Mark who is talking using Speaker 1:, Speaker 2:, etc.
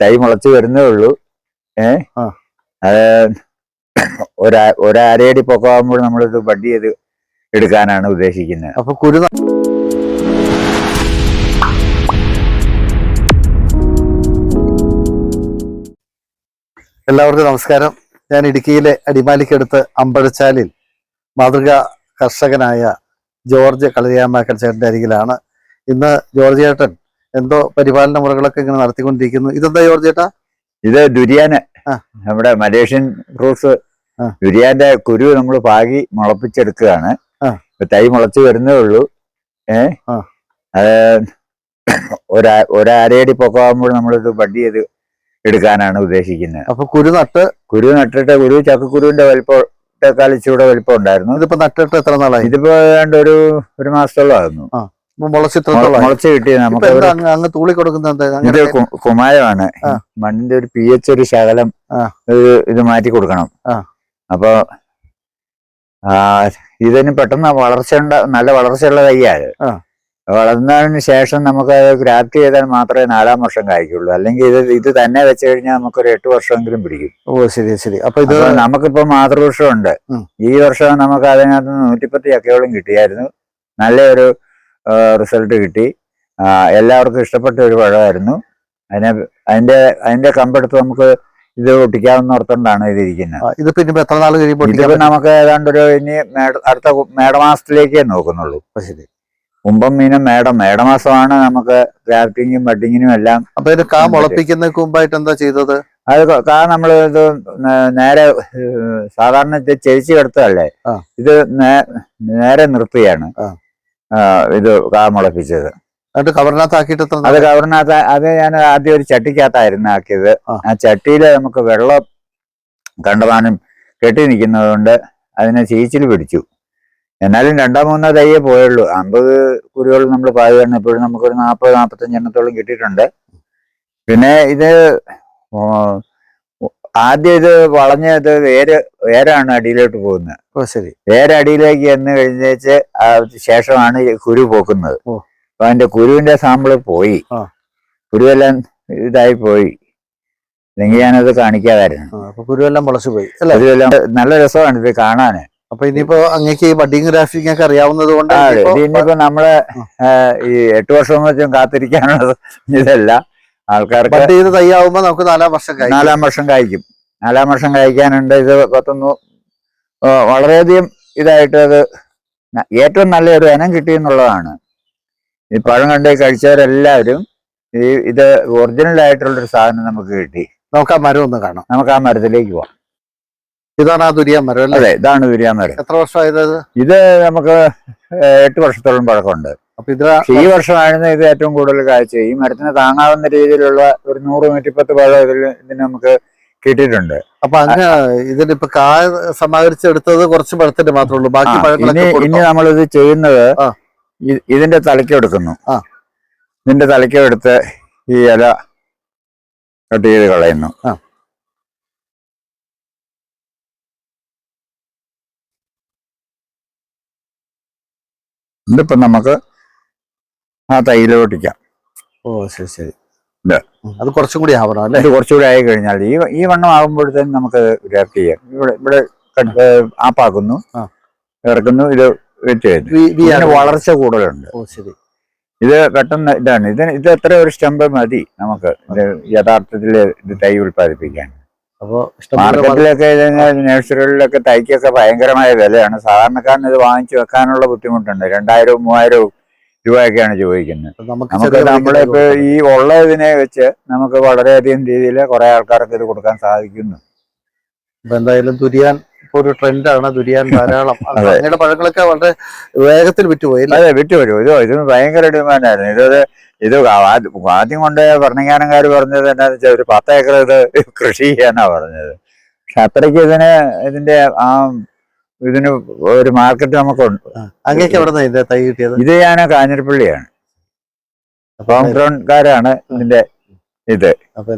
Speaker 1: തൈ മുളച്ച് വരുന്നേ ഉള്ളൂ. ഏ?
Speaker 2: ആ.
Speaker 1: അത് ഒരാ ഒരരയടി പൊക്കമാകുമ്പോൾ നമ്മളിത് ബഡ് ചെയ്ത് എടുക്കാനാണ് ഉദ്ദേശിക്കുന്നത്.
Speaker 2: അപ്പൊ കുരു എല്ലാവർക്കും നമസ്കാരം. ഞാൻ ഇടുക്കിയിലെ അടിമാലിക്കടുത്ത് അമ്പഴച്ചാലിൽ മാതൃക കർഷകനായ ജോർജ് കളരിയാമാക്കൽ ചേട്ടന്റെ അരികിലാണ്. ഇന്ന് ജോർജ് ചേട്ടൻ എന്തോ പരിപാലന മുറകളൊക്കെ ഇങ്ങനെ നടത്തിക്കൊണ്ടിരിക്കുന്നു. ഇതെന്താ ജോർജ് ചേട്ടാ?
Speaker 1: ഇത് ദുരിയാന്. നമ്മുടെ മലേഷ്യൻ ഫ്രൂട്ട്സ്. ദുരിയാന്റെ കുരു നമ്മൾ പാകി മുളപ്പിച്ചെടുക്കുകയാണ്. തൈ മുളച്ചു വരുന്നേ ഉള്ളൂ. ഏഹ് ഒരാ ഒരരയടി പൊക്കമാകുമ്പോൾ നമ്മളിത് ബഡ് ചെയ്ത് എടുക്കാനാണ് ഉദ്ദേശിക്കുന്നത്.
Speaker 2: അപ്പൊ കുരു നട്ട്
Speaker 1: കുരു നട്ടിട്ട് കുരു ചക്കക്കുരുവിന്റെ വലിപ്പം കാലിച്ചൂടെ വലിപ്പം ഉണ്ടായിരുന്നു.
Speaker 2: ഇതിപ്പോ നട്ടിട്ട് എത്ര നാളായി?
Speaker 1: ഇതിപ്പോ ഏതാണ്ട് ഒരു ഒരു മാസത്തോളം
Speaker 2: മുളച്ചിത്രത്തോളമായി
Speaker 1: മുളച്ച് കിട്ടി
Speaker 2: ഇപ്പൊ
Speaker 1: നമുക്ക്
Speaker 2: എന്താ അങ്ങ് തൂളി കൊടുക്കുന്നത്
Speaker 1: ഇത് കുമാരമാണ്. മണ്ണിന്റെ ഒരു പി എച്ച് ഒരു ശകലം. ഇത് മാറ്റി കൊടുക്കണം. അപ്പൊ ഇതിന് പെട്ടെന്ന് വളർച്ച നല്ല വളർച്ചയുള്ള തൈയാണ്.
Speaker 2: ആ.
Speaker 1: വളർന്നതിന് ശേഷം നമുക്ക് അത് ഗ്രാഫ്റ്റ് ചെയ്താൽ മാത്രമേ നാലാം വർഷം കായ്ക്കുള്ളൂ. അല്ലെങ്കിൽ ഇത് ഇത് തന്നെ വെച്ച് കഴിഞ്ഞാൽ നമുക്കൊരു എട്ട് വർഷമെങ്കിലും പിടിക്കും.
Speaker 2: ഓ ശരി ശരി. അപ്പൊ ഇത്
Speaker 1: നമുക്കിപ്പോ മാതൃവൃക്ഷമുണ്ട്
Speaker 2: ഉം.
Speaker 1: ഈ വർഷം നമുക്ക് അതിനകത്ത് നൂറ്റിപ്പത്തി നൂറ്റിപ്പത്ത് ചക്കയോളം കിട്ടിയായിരുന്നു. നല്ലൊരു റിസൾട്ട് കിട്ടി. എല്ലാവർക്കും ഇഷ്ടപ്പെട്ട ഒരു പഴമായിരുന്നു. അതിനെ അതിന്റെ അതിന്റെ കമ്പെടുത്ത് നമുക്ക് ഇത് ഒട്ടിക്കാവുന്ന ഓർത്തോണ്ടാണ് ഇതിരിക്കുന്നത്.
Speaker 2: ഇതിപ്പോ ഇനിയിപ്പോ എത്ര നാൾ കഴിയുമ്പോൾ
Speaker 1: ഇതിപ്പോ നമുക്ക് ഏതാണ്ട് ഒരു ഇനി അടുത്ത മേടമാസത്തിലേക്കേ നോക്കുന്നുള്ളൂ?
Speaker 2: ശരി.
Speaker 1: കുംഭം മീനം മേടം. മേടമാസമാണ് നമുക്ക് ഗ്രാഫ്റ്റിങ്ങും ബഡിങ്ങിനും എല്ലാം
Speaker 2: അപ്പൊ ഇത് കാ മുളപ്പിക്കുന്ന മുമ്പായിട്ട് എന്താ ചെയ്തത്?
Speaker 1: അത് കാ നമ്മൾ ഇത് നേരെ സാധാരണ ഇത് ചെരിച്ചു കിടത്തല്ലേ ഇത് നേരെ.
Speaker 2: ആ,
Speaker 1: ഇത് കാ മുളപ്പിച്ചത്.
Speaker 2: എന്നിട്ട് കവറിനകത്ത് ആക്കിയിട്ട് എത്ര
Speaker 1: അത് കവറിനകത്ത് അത് ഞാൻ ആദ്യം ഒരു ചട്ടിക്കകത്തായിരുന്നു ആക്കിയത്.
Speaker 2: ആ.
Speaker 1: ചട്ടിയിൽ ചട്ടിയിൽ നമുക്ക് വെള്ളം കണ്ടമാനം കെട്ടി നിൽക്കുന്നത് കൊണ്ട് അതിനെ ചീച്ചിൽ പിടിച്ചു. എന്നാലും രണ്ടോ മൂന്നോ തയ്യേ പോയുള്ളൂ. അമ്പത് കുരുകൾ നമ്മൾ പായുകയാണ് ഇപ്പോഴും നമുക്കൊരു നാൽപ്പത് നാൽപ്പത്തഞ്ചെണ്ണത്തോളം കിട്ടിയിട്ടുണ്ട്. പിന്നെ ഇത് ആദ്യം ഇത് വളഞ്ഞത് വേര് വേരാണ് അടിയിലോട്ട് പോകുന്നത്.
Speaker 2: ഓ ശരി.
Speaker 1: വേറെ അടിയിലേക്ക് ചെന്ന് കഴിഞ്ഞേച്ച് ശേഷമാണ് ഈ കുരു പോക്കുന്നത്. അപ്പൊ അതിന്റെ കുരുവിന്റെ സാമ്പിൾ പോയി.
Speaker 2: ആ.
Speaker 1: കുരുവെല്ലാം ഇതായി പോയി. അല്ലെങ്കിൽ ഞാനത് കാണിക്കാതായിരുന്നു.
Speaker 2: ആ, അപ്പൊ കുരുവെല്ലാം മുളച്ചു പോയി അല്ലെ?
Speaker 1: കുരുവെല്ലാം നല്ല രസമാണ് ഇത് കാണാന്
Speaker 2: അപ്പൊ ഇനിയിപ്പോ അങ്ങേക്ക് ഈ ബഡിങ് ഗ്രാഫിക് ഒക്കെ അറിയാവുന്നത് കൊണ്ട്
Speaker 1: ആ,
Speaker 2: ഇനിയിപ്പോ
Speaker 1: ഇത് ഇനിയിപ്പോ നമ്മൾ ആ, ഈ എട്ട് വർഷം വെച്ചും കാത്തിരിക്കാനുള്ള ഇതല്ല. ആൾക്കാർക്ക്
Speaker 2: ചെയ്ത് തയ്യാവുമ്പോ നമുക്ക് നാലാം വർഷം
Speaker 1: നാലാം വർഷം കായ്ക്കും നാലാം വർഷം കായ്ക്കാനുണ്ട് ഇത് പത്തൊന്ന് വളരെയധികം ഇതായിട്ട് അത് ഏറ്റവും നല്ലൊരു ഇനം കിട്ടി എന്നുള്ളതാണ് ഈ പഴം കണ്ട് കഴിച്ചവരെല്ലാവരും ഈ ഇത് ഒറിജിനൽ ആയിട്ടുള്ളൊരു സാധനം നമുക്ക് കിട്ടി.
Speaker 2: നമുക്ക് ആ മരം ഒന്ന് കാണാം.
Speaker 1: നമുക്ക് ആ മരത്തിലേക്ക് പോവാം.
Speaker 2: ഇതാണ് ആ ദുരിയാ മരം അല്ലേ?
Speaker 1: ഇതാണ് ദുരിയാ മരം.
Speaker 2: എത്ര വർഷമായത്? ഇത്?
Speaker 1: നമുക്ക് എട്ട് വർഷത്തോളം പഴക്കമുണ്ട്.
Speaker 2: അപ്പൊ
Speaker 1: പക്ഷെ ഈ വർഷമായിരുന്നു ഇത് ഏറ്റവും കൂടുതൽ കാഴ്ച. ഈ മരത്തിന് താങ്ങാവുന്ന രീതിയിലുള്ള ഒരു നൂറ് നൂറ്റിപ്പത്ത് പഴം ഇതിൽ ഇതിന് നമുക്ക് കിട്ടിയിട്ടുണ്ട്.
Speaker 2: അപ്പൊ അങ്ങനെ ഇതിനിപ്പോ കായ സമാഹരിച്ചെടുത്തത് കുറച്ച് പഴത്തിന്റെ മാത്രമേ ഉള്ളൂ. ബാക്കി
Speaker 1: ഇനി
Speaker 2: നമ്മൾ
Speaker 1: ഇനി നമ്മളിത് ചെയ്യുന്നത് ഇതിന്റെ
Speaker 2: തലക്കെടുക്കുന്നു.
Speaker 1: ഇതിന്റെ തലക്കെടുത്ത് ഈ ഇല കട്ട് ചെയ്ത് കളയുന്നു. ഇതിപ്പോ നമുക്ക് ആ തൈലോട്ടിക്കാം
Speaker 2: ഓ ശരി ശരി.
Speaker 1: ഇത്.
Speaker 2: അത് കുറച്ചും കൂടി ആവണം അല്ലേ?
Speaker 1: ഇത് കുറച്ചുകൂടി ആയി കഴിഞ്ഞാൽ ഈ ഈ വണ്ണം ആകുമ്പോഴത്തേക്കും നമുക്ക് ഗ്രാഫ്റ്റ് ചെയ്യാം. ഇവിടെ ഇവിടെ ആപ്പാക്കുന്നു. ഇറക്കുന്നു ഇത് വെച്ച് കഴിഞ്ഞു. വളർച്ച കൂടുതലുണ്ട്.
Speaker 2: ഓ ശരി.
Speaker 1: ഇത് പെട്ടെന്ന് ഇതാണ്. ഇതിന് ഇത് എത്ര ഒരു സ്റ്റംപ് മതി നമുക്ക് യഥാർത്ഥത്തിൽ യഥാർത്ഥത്തിൽ ഇത് തൈ ഉൽപ്പാദിപ്പിക്കാൻ.
Speaker 2: അപ്പൊ ഇഷ്ടംപോലെ
Speaker 1: മാർക്കറ്റിലൊക്കെ നഴ്സറികളിലൊക്കെ തൈക്കൊക്കെ ഭയങ്കരമായ വിലയാണ്. സാധാരണക്കാരന് ഇത് വാങ്ങിച്ചു വെക്കാനുള്ള ബുദ്ധിമുട്ടുണ്ട്. രണ്ടായിരവും മൂവായിരവും രൂപയൊക്കെയാണ് ചോദിക്കുന്നത്.
Speaker 2: നമുക്ക്
Speaker 1: നമ്മളിപ്പോ ഈ ഉള്ള ഇതിനെ വെച്ച് നമുക്ക് വളരെയധികം രീതിയിൽ കുറെ ആൾക്കാർക്ക് ഇത് കൊടുക്കാൻ സാധിക്കുന്നു.
Speaker 2: അപ്പൊ എന്തായാലും ദുരിയാൻ ഇപ്പൊ ഒരു ട്രെൻഡാണ്. ദുരിയാൻ ധാരാളം. അങ്ങയുടെ പഴങ്ങളൊക്കെ വളരെ വേഗത്തിൽ വിറ്റുപോയി
Speaker 1: അതെ വിറ്റുപോയി ഇതോ ഭയങ്കര ഡിമാൻഡായിരുന്നു. ഇത് ഇത് ആദ്യം കൊണ്ട് ഭരണങ്ങാനക്കാർ പറഞ്ഞത് എന്താന്ന് വെച്ചാൽ ഒരു പത്ത് ഏക്കർ ഇത് കൃഷി ചെയ്യാനാ പറഞ്ഞത്. പക്ഷെ അത്രയ്ക്ക് ഇതിന് ഇതിന്റെ ആ ഇതിന് ഒരു മാർക്കറ്റ് നമുക്കുണ്ട്
Speaker 2: അങ്ങേക്ക് എവിടെ നിന്ന് ഇതിന്റെ തൈ കിട്ടിയത്?
Speaker 1: ഇത് ഞാൻ കാഞ്ഞിരപ്പള്ളിയാണ്. ഹോം ഗ്രൗണ്ട്കാരാണ് ഇതിന്റെ ഇത്.
Speaker 2: അപ്പൊ